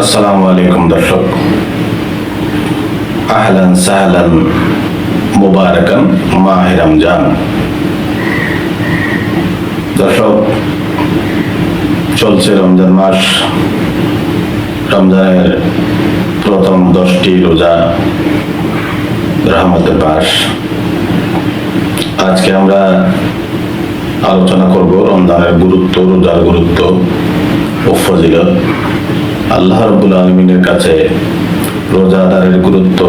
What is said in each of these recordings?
আসসালামু আলাইকুম, দর্শক। আহলান সাহলান মুবারাকান মাহে রমজান। দর্শক, চলছে রমজান মাস। রমজানের প্রথম দশটি রোজা রহমতের মাস। আজকে আমরা আলোচনা করব রমজানের গুরুত্ব, রোজার গুরুত্ব ও ফজিলত। আল্লাহ রব্বুল আলমিনের কাছে রোজাদারের গুরুত্ব,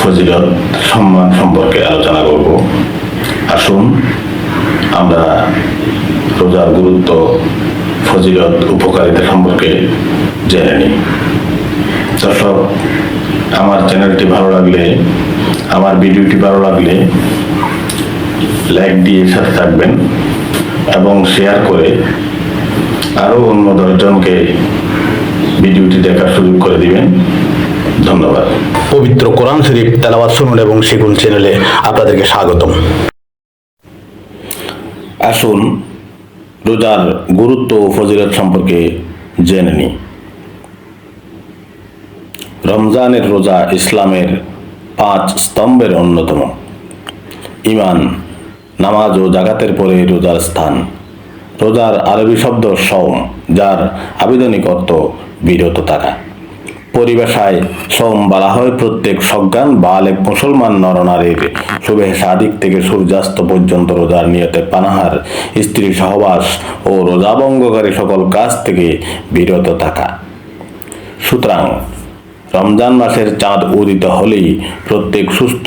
ফজিলত, সম্মান সম্পর্কে আলোচনা করব। আসুন, আমরা রোজার গুরুত্ব, ফজিলত, উপকারিতা সম্পর্কে জেনে নিই। দর্শক, আমার চ্যানেলটি ভালো লাগলে, আমার ভিডিওটি ভালো লাগলে লাইক দিয়ে সাথে থাকবেন এবং শেয়ার করে আরও অন্য দশজনকে ভিডিওটি দেখার সুযোগ করে দিবেন। ধন্যবাদ। পবিত্র কোরআন শরীফ তেলাওয়াত শুনুন এবং শিখুন চ্যানেলে আপনাদেরকে স্বাগতম। আসুন রোজার গুরুত্ব ও ফজিলত সম্পর্কে জেনে নিই। রমজানের রোজা ইসলামের পাঁচ স্তম্ভের অন্যতম। ইমান নামাজ ও জাগাতের পরে রোজার স্থান। রোজার আরবি শব্দ সম যার আবেদনিক অর্থ বিরত থাকা। পরিভাষায় সোম বলা হয় প্রত্যেক সজ্ঞান বালেক মুসলমান নরনারীর। শুভে সাদিক থেকে সূর্যাস্ত পর্যন্ত রোজার নিয়তে পানাহার, স্ত্রী সহবাস ও রোজাভঙ্গকারী সকল কাজ থেকে বিরত থাকা। সুতরাং রমজান মাসের চাঁদ উদিত হলেই প্রত্যেক সুস্থ,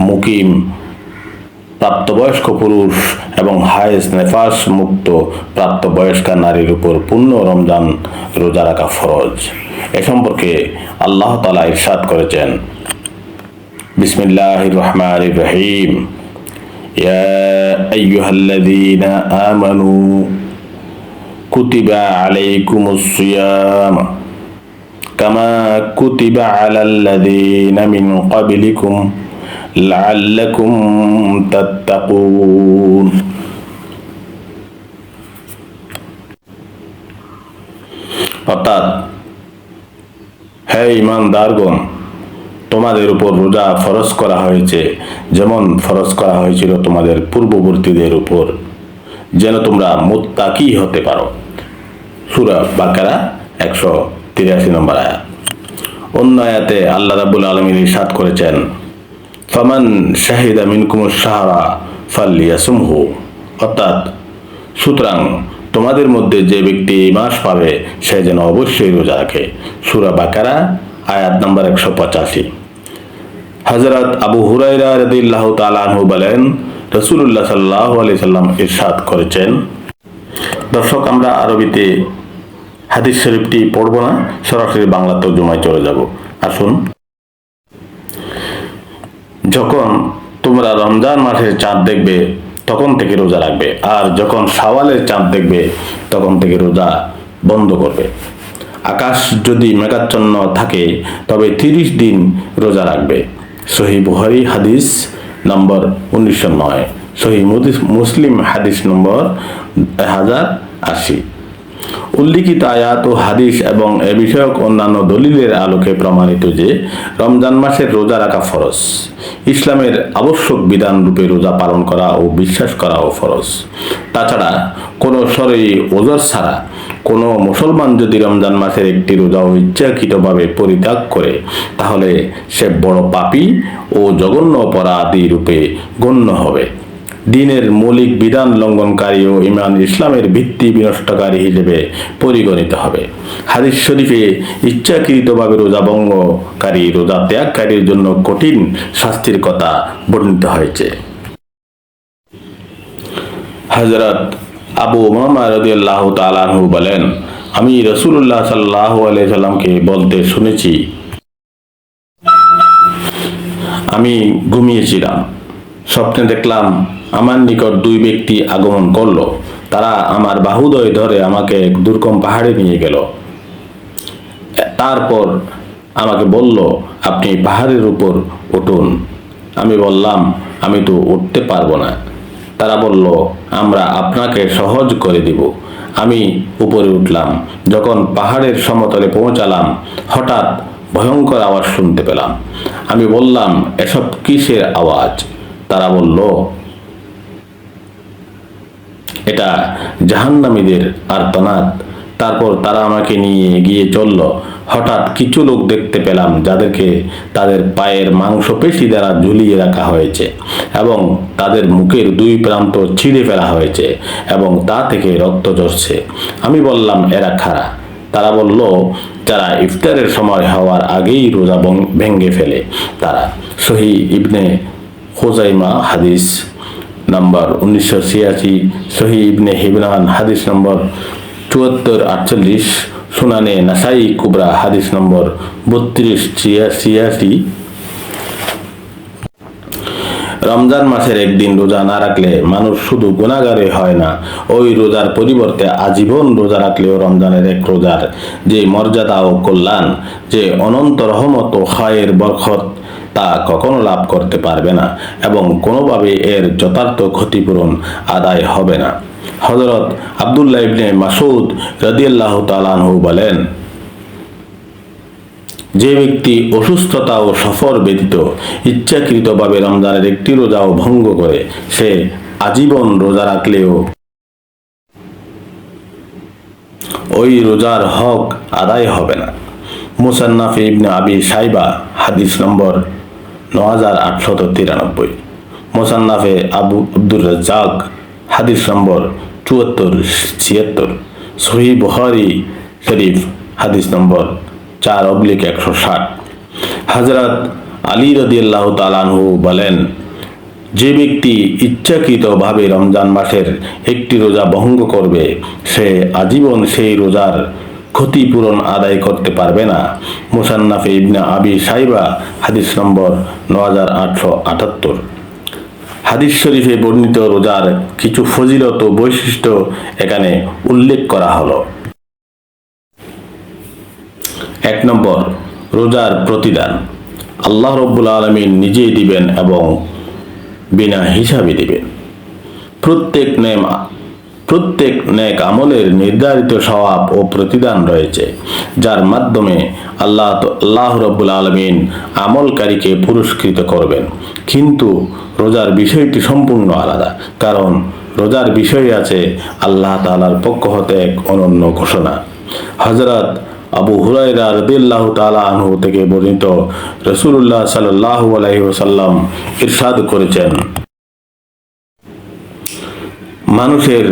মুকিম প্রাপ্তবয়স্ক পুরুষ এবং হায়েস নেফাস মুক্ত প্রাপ্তবয়স্কা নারীর উপর পূর্ণ রমজান রোজা রাখা ফরজ এ সম্পর্কে আল্লাহ তালা ইরশাদ করেছেন বিসমিল্লাহ রহমান রহিম يا أيها الذين آمنوا كتب عليكم الصيام كما كتب على الذين من قبلكم لعلكم تتقون অর্থাৎ হে ইমানদারগণ তোমাদের উপর রোজা ফরজ করা হয়েছে যেমন ফরজ করা হয়েছিল তোমাদের পূর্ববর্তীদের উপর যেন তোমরা মুত্তাকি হতে পারো সুরা বাকারা একশো তিরাশি নম্বর আয়াত অন্য আয়াতে আল্লাহ রাবুল আলমীর ইসাদ করেছেন ফামান শাহিদা মিনকুম সাহারা ফাল্লিয়াসুমহু অর্থাৎ, সুতরাং তোমাদের মধ্যে যে ব্যক্তি এই মাস পাবে, সে যেন অবশ্যই রোজা রাখে। সুরা বাকারা, আয়াত নম্বর একশো পঁচাশি। হজরত আবু হুরাইরা রদিল্লাহ তালাহু বলেন রসুল্লাহ সাল্লাহ আলি সাল্লাম ইরশাদ করেছেন। দর্শক, আমরা আরবিতে হাদিস শরীফটি পড়ব না, সরাসরি বাংলা তর্জমায় চলে যাব। আসুন। যখন তোমরা রমজান মাসের চাঁদ দেখবে, তখন থেকে রোজা রাখবে। আর যখন সাওয়ালের চাঁদ দেখবে, তখন থেকে রোজা বন্ধ করবে। আকাশ যদি মেঘাচ্ছন্ন থাকে, তবে তিরিশ দিন রোজা রাখবে। সহি বুহারি হাদিস নম্বর উনিশশো নয়। সহি মুসলিম হাদিস নম্বর এক হাজার আশি। উল্লিখিত আয়াত ও হাদিস এবং এ বিষয়ক অন্যান্য দলিলের আলোকে প্রমাণিত যে, রমজান মাসের রোজা রাখা ফরজ। ইসলামের আবশ্যক বিধান রূপে রোজা পালন করা ও বিশ্বাস করাও ফরজ। তাছাড়া, কোনো সরই ওজর ছাড়া কোনো মুসলমান যদি রমজান মাসের একটি রোজা ও ইচ্ছাকৃতভাবে পরিত্যাগ করে, তাহলে সে বড় পাপী ও জঘন্য অপরাধী রূপে গণ্য হবে। দিনের মৌলিক বিধান লঙ্ঘনকারী ও ইমান ইসলামের ভিত্তি বিনষ্টকারী হিসেবে পরিগণিত হবে। হাদিস শরীফে ইচ্ছাকৃতভাবে রোজা ভঙ্গকারী, রোজা ত্যাগকারীর জন্য কঠিন শাস্তির কথা বর্ণিত হয়েছে। হজরত আবু মামা রদিয়াল্লাহ তালাহু বলেন, আমি রসুল্লাহ সাল্লাহ আলাইসাল্লামকে বলতে শুনেছি। আমি ঘুমিয়েছিলাম। স্বপ্নে দেখলাম আমার নিকট দুই ব্যক্তি আগমন করল। তারা আমার বাহুদয় ধরে আমাকে এক দুর্গম পাহাড়ে নিয়ে গেল। তারপর আমাকে বলল, আপনি পাহাড়ের উপর উঠুন। আমি বললাম, আমি তো উঠতে পারব না। তারা বলল, আমরা আপনাকে সহজ করে দিব। আমি উপরে উঠলাম। যখন পাহাড়ের সমতলে পৌঁছালাম, হঠাৎ ভয়ঙ্কর আওয়াজ শুনতে পেলাম। আমি বললাম, এসব কিসের আওয়াজ? তারা বলল, এটা জাহান্নামীদের আর্তনাদ। তারপর তারা আমাকে নিয়ে এগিয়ে চলল। হঠাৎ কিছু লোক দেখতে পেলাম, যাদেরকে তাদের পায়ের মাংসপেশি দ্বারা ঝুলিয়ে রাখা হয়েছে এবং তাদের মুখের দুই প্রান্ত ছিঁড়ে ফেলা হয়েছে এবং তা থেকে রক্ত ঝরছে। আমি বললাম, এরা খারা। তারা বলল, যারা ইফতারের সময় হওয়ার আগেই রোজা ভং- ভেঙে ফেলে তারা। সহি ইবনে হোজাইমা হাদিস নাম্বার উনিশশো ছিয়াশি, সহি ইবনে হিবরান হাদিস নম্বর চুয়াত্তর আটচল্লিশ, সুনানে নাসাই কুবরা হাদিস নম্বর বত্রিশ ছিয়াশি। রমজান মাসের একদিন রোজা না রাখলে মানুষ শুধু গুণাগারে হয় না। ওই রোজার পরিবর্তে আজীবন রোজা রাখলেও রমজানের এক রোজার যে মর্যাদা ও কল্যাণ, যে অনন্ত রহমত ও খায়ের বরখত তা কখনো লাভ করতে পারবে না এবং কোনোভাবে এর যথার্থ ক্ষতিপূরণ আদায় হবে না। হজরত আবদুল্লাহ ইবনে মাসুদ রদিয়াল্লাহ তালানহু বলেন যে ব্যক্তি অসুস্থতা ও সফর ব্যতীত ইচ্ছাকৃতভাবে রমজানের একটি রোজাও ভঙ্গ করে, সে আজীবন রোজা রাখলেও ওই রোজার হক আদায় হবে না। মুসান্নাফ ইবনে আবি সাইবা, হাদিস নম্বর ন হাজার আটশত তিরানব্বই। মোসান্নাফে আবু আব্দুর রাজ্জাক, হাদিস নম্বর চুয়াত্তর ছিয়াত্তর। সহি বুখারি শরীফ, হাদিস নম্বর চার অবলিক একশো ষাট। হজরত আলী রদিয়াল্লাহ তালানহু বলেন, যে ব্যক্তি ইচ্ছাকৃতভাবে রমজান মাসের একটি রোজা ভঙ্গ করবে, সে আজীবন সেই রোজার ক্ষতিপূরণ আদায় করতে পারবে না। মুসান্নাফে ইবনে আবি সাইবা, হাদিস নম্বর ন হাজার আটশো আটাত্তর। হাদিস শরীফে বর্ণিত রোজার কিছু ফজিলত বৈশিষ্ট্য এখানে উল্লেখ করা হলো। এক নম্বর, রোজার প্রতিদান। আল্লাহ রব্বুল আলমিন নিজেই দিবেন এবং বিনা হিসাবে দিবেন। প্রত্যেক নেম, প্রত্যেক নেক আমলের নির্ধারিত স্বভাব ও প্রতিদান রয়েছে, যার মাধ্যমে আল্লাহ আল্লাহ রব্বুল আলমিন আমলকারীকে পুরস্কৃত করবেন। কিন্তু রোজার বিষয়টি সম্পূর্ণ আলাদা, কারণ রোজার বিষয়ে আছে আল্লাহ তালার পক্ষ হতে এক অনন্য ঘোষণা। হজরত আবু হুরাইরা রদিল্লাহ তালা আনহু থেকে বর্ণিত রসুল্লাহ সাল্লাহ আলাইহি ওসাল্লাম ইরশাদ করেছেন। মানুষের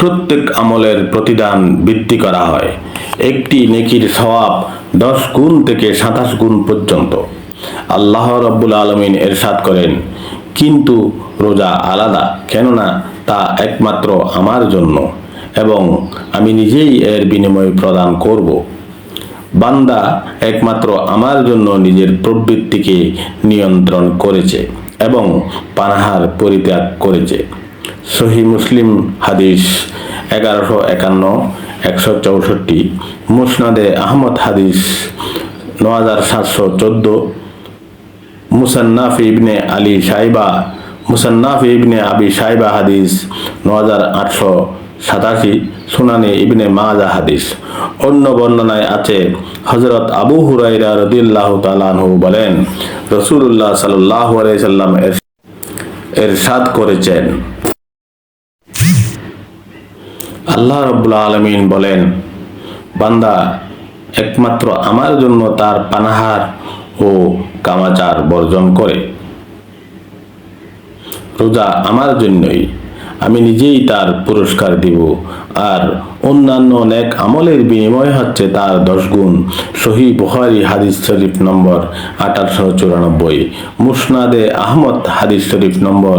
প্রত্যেক আমলের প্রতিদান বৃদ্ধি করা হয়। একটি নেকির স্বভাব দশ গুণ থেকে সাতাশ গুণ পর্যন্ত। আল্লাহ রব্বুল আলমিন এরশাদ করেন, কিন্তু রোজা আলাদা, কেননা তা একমাত্র আমার জন্য এবং আমি নিজেই এর বিনিময় প্রদান করব। বান্দা একমাত্র আমার জন্য নিজের প্রবৃত্তিকে নিয়ন্ত্রণ করেছে এবং পানাহার পরিত্যাগ করেছে। সহি মুসলিম হাদিস এগারোশো একান্ন, একশো চৌষট্টি, মুসনাদে আহমদ হাদিস ন হাজার সাতশো চোদ্দ, মুসান্নাফ ইবনে আলী সাইবা, মুসান্নাফ ইবনে আবি সাইবা হাদিস ন হাজার আটশো সাতাশি সুনানে ইবনে মাজা হাদিস। অন্য বর্ণনায় আছে হজরত আবু হুরাইরা রদিল্লাহ তালানহু বলেন রসুল্লাহ সাল্লাহ সাল্লাম এর, এরশাদ করেছেন। আল্লাহ রব্বুল আলমিন বলেন, বান্দা একমাত্র আমার জন্য তার পানাহার ও কামাচার বর্জন করে। রোজা আমার জন্যই আমি নিজেই তার পুরস্কার দিব। আর অন্যান্য অনেক আমলের বিনিময় হচ্ছে তার দশ গুণ। সহি বুখারি হাদিস শরীফ নম্বর আঠারোশো চুরানব্বই। মুসনাদে আহমদ হাদিস শরীফ নম্বর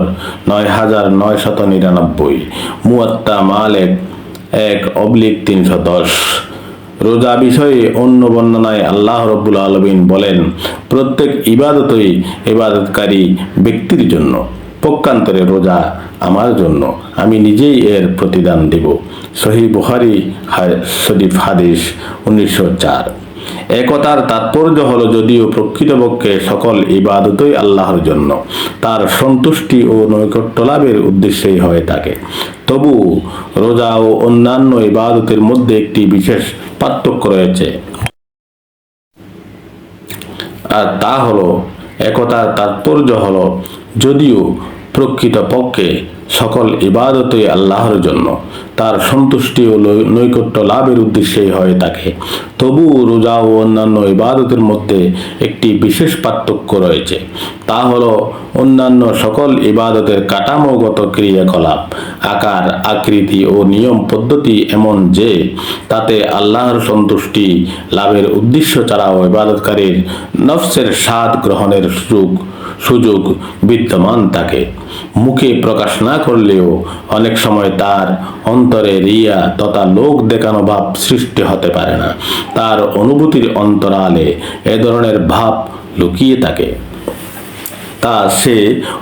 নয় হাজার নয় শত নিরানব্বই। মুয়াত্তা মালেক এক অবলিক তিনশো দশ। রোজা বিষয়ে অন্য বর্ণনায় আল্লাহ রব্বুল আলমিন বলেন, প্রত্যেক ইবাদতই ইবাদতকারী ব্যক্তির জন্য। পক্ষান্তরে রোজা আমার জন্য। আমি নিজেই এর প্রতিদান দেব। সহি বুখারি শরীফ হাদিস উনিশশো চার। একতার তাৎপর্য হলো যদিও প্রকৃতপক্ষে সকল ইবাদতই আল্লাহর জন্য, তার সন্তুষ্টি ও নৈকট্য লাভের উদ্দেশ্যেই হয়ে থাকে। তবু রোজা ও অন্যান্য ইবাদতের মধ্যে একটি বিশেষ পার্থক্য রয়েছে। আর তা হলো একতার তাৎপর্য হল যদিও প্রকৃতপক্ষে সকল ইবাদতই আল্লাহর জন্য। তার সন্তুষ্টি ও নৈকট্য লাভের উদ্দেশ্যেই হয়ে থাকে তবু রোজা ও অন্যান্য ইবাদতের মধ্যে একটি বিশেষ পার্থক্য রয়েছে। তা হল অন্যান্য সকল ইবাদতের কাঠামোগত ক্রিয়াকলাপ, আকার, আকৃতি ও নিয়ম পদ্ধতি এমন যে, তাতে আল্লাহর সন্তুষ্টি লাভের উদ্দেশ্য ছাড়াও ইবাদতকারীর নফসের স্বাদ গ্রহণের সুযোগ সুযোগ বিদ্যমান থাকে মুখে প্রকাশ না করলেও অনেক সময় তার অন্তরে রিয়া তথা লোক দেখানো ভাব সৃষ্টি হতে পারে না। তার অনুভূতির অন্তরালে এ ধরনের ভাব লুকিয়ে থাকে। তা সে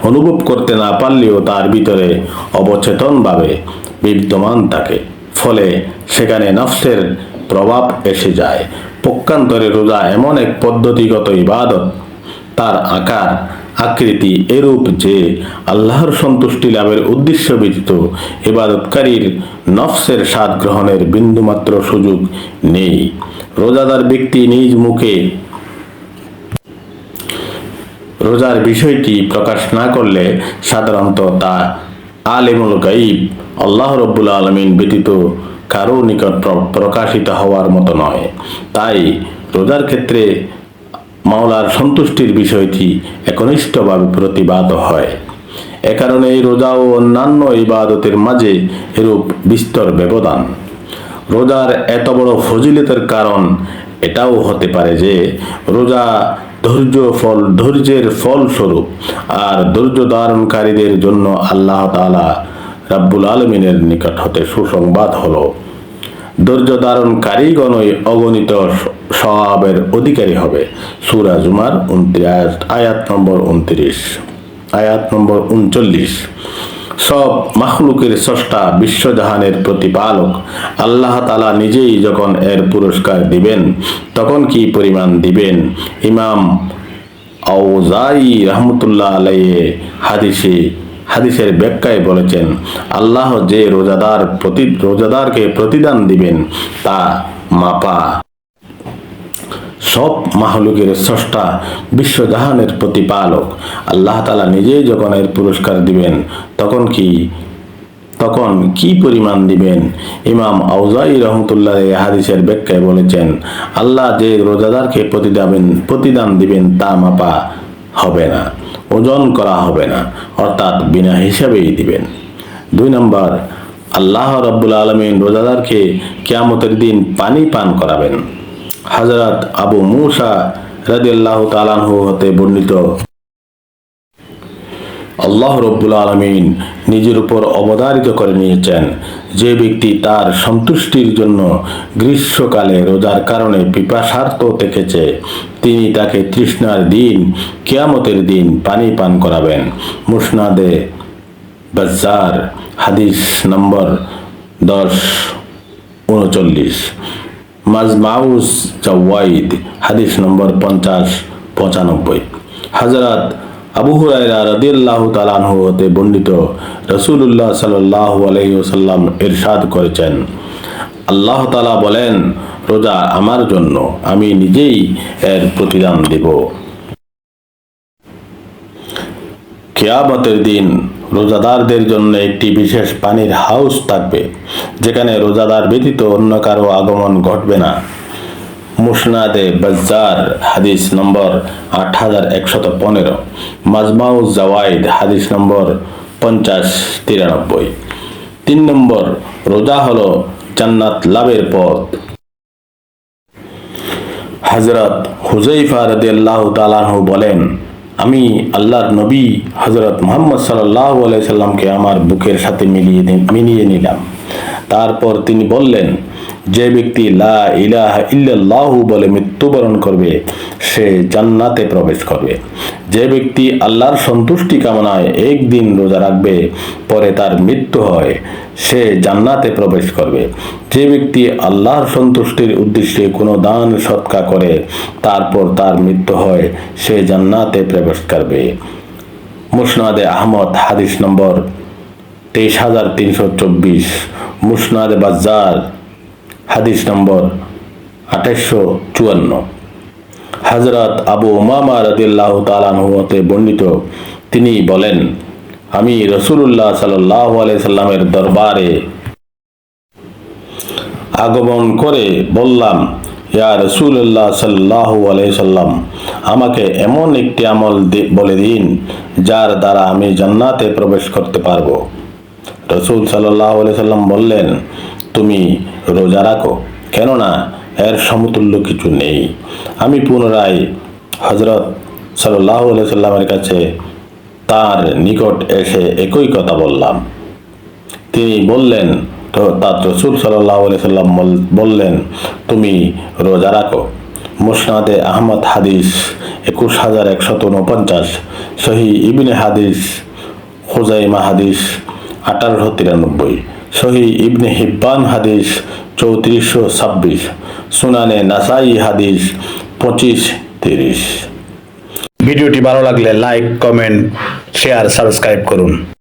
অনুভব করতে না পারলেও তার ভিতরে অবচেতনভাবে বিদ্যমান থাকে। ফলে সেখানে নফসের প্রভাব এসে যায়। পক্ষান্তরে রোজা এমন এক পদ্ধতিগত ইবাদত, তার আকার আকৃতি এরূপ যে আল্লাহর সন্তুষ্টি লাভের উদ্দেশ্য ব্যতীত ইবাদতকারীর নফসের স্বাদ গ্রহণের বিন্দুমাত্র সুযোগ নেই। রোজাদার ব্যক্তি নিজ মুখে রোজার বিষয়টি প্রকাশ না করলে সাধারণত তা আলেমুল গাইব আল্লাহ রব্বুল আলমিন ব্যতীত কারও নিকট প্রকাশিত হওয়ার মতো নয়। তাই রোজার ক্ষেত্রে মাওলার সন্তুষ্টির বিষয়টি একনিষ্ঠভাবে প্রতিবাদ হয়। এ কারণে এই রোজা ও অন্যান্য ইবাদতের মাঝে এরূপ বিস্তর ব্যবধান। রোজার এত বড় ফজিলতের কারণ এটাও হতে পারে যে, রোজা ধৈর্য ফল, ধৈর্যের ফল স্বরূপ আর ধৈর্য ধারণকারীদের জন্য আল্লাহ তাআলা রাব্বুল আলমিনের নিকট হতে সুসংবাদ হলো। ধৈর্য ধারণকারীগণই অগণিত স্বভাবের অধিকারী হবে। সুরা জুমার উনত্রিশ, আয়াত নম্বর উনত্রিশ, আয়াত নম্বর উনচল্লিশ। সব মাখলুকের স্রষ্টা, বিশ্বজাহানের প্রতিপালক, আল্লাহ তালা নিজেই যখন এর পুরস্কার দিবেন, তখন কি পরিমাণ দিবেন? ইমাম আউজাই রহমতুল্লাহ আলাইয়ে হাদিসে হাদিসের ব্যাখ্যায় বলেছেন, আল্লাহ যে রোজাদার প্রতি, রোজাদারকে প্রতিদান দিবেন, তা মাপা। সব মাহলুকের স্রষ্টা বিশ্বজাহানের প্রতিপালক। আল্লাহ তালা নিজেই যখন এর পুরস্কার দিবেন, তখন কি তখন কি পরিমাণ দিবেন? ইমাম আউজাই রহমতুল্লাহ হাদিসের ব্যাখ্যায় বলেছেন, আল্লাহ যে রোজাদারকে প্রতিদান প্রতিদান দিবেন তা মাপা হবে না। ওজন করা হবে না, অর্থাৎ বিনা হিসাবেই দিবেন। দুই নম্বর, আল্লাহ রব্বুল আলমিন রোজাদারকে কেয়ামতের দিন পানি পান করাবেন। হজরত আবু মুসা আল্লাহ তালানহু হতে বর্ণিত আল্লাহ রব্বুল আলমিন নিজের উপর অবধারিত করে নিয়েছেন। যে ব্যক্তি তার সন্তুষ্টির জন্য গ্রীষ্মকালে রোজার কারণে পিপাসার্থ থেকেছে, তিনি তাকে তৃষ্ণার দিন, কেয়ামতের দিন পানি পান করাবেন। মুসনাদে বাজার হাদিস নম্বর দশ, উনচল্লিশ। মাজমাউস জাওয়াইদ, হাদিস নম্বর পঞ্চাশ, পঁচানব্বই। হজরত আবু হুরায়রা রাদিয়াল্লাহু তাআলাহু হতে বর্ণিত রাসূলুল্লাহ সাল্লাল্লাহু আলাইহি ওয়াসাল্লাম ইরশাদ করেছেন। আল্লাহ তাআলা বলেন, রোজা আমার জন্য, আমি নিজেই এর প্রতিদান দেব। কেয়ামতের দিন রোজাদারদের জন্য একটি বিশেষ পানির হাউস থাকবে, যেখানে রোজাদার ব্যতীত অন্য কারও আগমন ঘটবে না। মুসনাদে বাজার হাদিস নম্বর আট হাজার একশত পনেরো। মাজমাউ জাওয়াইদ, হাদিস নম্বর পঞ্চাশ তিরানব্বই। তিন নম্বর, রোজা হলো জান্নাত লাভের পথ। হজরত হুজাইফা রাদিয়াল্লাহু তাআলাহু বলেন, আমি আল্লাহর নবী হজরত মোহাম্মদ সাল্লাল্লাহু আলাইহি সাল্লামকে আমার বুকের সাথে মিলিয়ে মিলিয়ে নিলাম। তারপর তিনি বললেন যে ব্যক্তি লা ইলাহা ইল্লাল্লাহু বলে মৃত্যুবরণ করবে, সে জান্নাতে প্রবেশ করবে। যে ব্যক্তি আল্লাহর সন্তুষ্টি কামনায় একদিন রোজা রাখবে, পরে তার মৃত্যু হয়, সে জান্নাতে প্রবেশ করবে। যে ব্যক্তি আল্লাহর সন্তুষ্টির উদ্দেশ্যে কোনো দান সৎকা করে, তারপর তার মৃত্যু হয়, সে জান্নাতে প্রবেশ করবে। মুসনাদে আহমদ, হাদিস নম্বর তেইশ হাজার তিনশো চব্বিশ। মুসনাদে বাজার হাদিস নম্বর আঠাশশো চুয়ান্ন। হজরত আবু উমামা রদিল্লাহ তালানহুতে বর্ণিত, তিনি বলেন, আমি রসুল্লাহ সাল্লাহ সাল্লামের দরবারে আগমন করে বললাম, ইয়া রসুল্লাহ সাল্লাহ সাল্লাম, আমাকে এমন একটি আমল বলে দিন, যার দ্বারা আমি জান্নাতে প্রবেশ করতে পারব। রসুল সাল্লাহ সাল্লাম বললেন, তুমি রোজা রাখো। কেননা, এর সমতুল্য কিছু নেই। আমি পুনরায় হজরত সাল্লাহ সাল্লামের কাছে তার নিকট এসে একই কথা বললাম। তিনি বললেন, তো তার রসুল সাল্লাহ সাল্লাম বল- বললেন, তুমি রোজা রাখো। মুসনাদে আহমদ হাদিস একুশ হাজার একশত উনপঞ্চাশ সহি ইবনে হাদিস খুজাইমা হাদিস আঠারোশো তিরানব্বই। সহি ইবনে হিব্বান হাদিস চৌত্রিশশো ছাব্বিশ, সুনানে নাসাই হাদিস পঁচিশ তিরিশ। ভিডিওটি ভালো লাগলে লাইক, কমেন্ট, শেয়ার, সাবস্ক্রাইব করুন।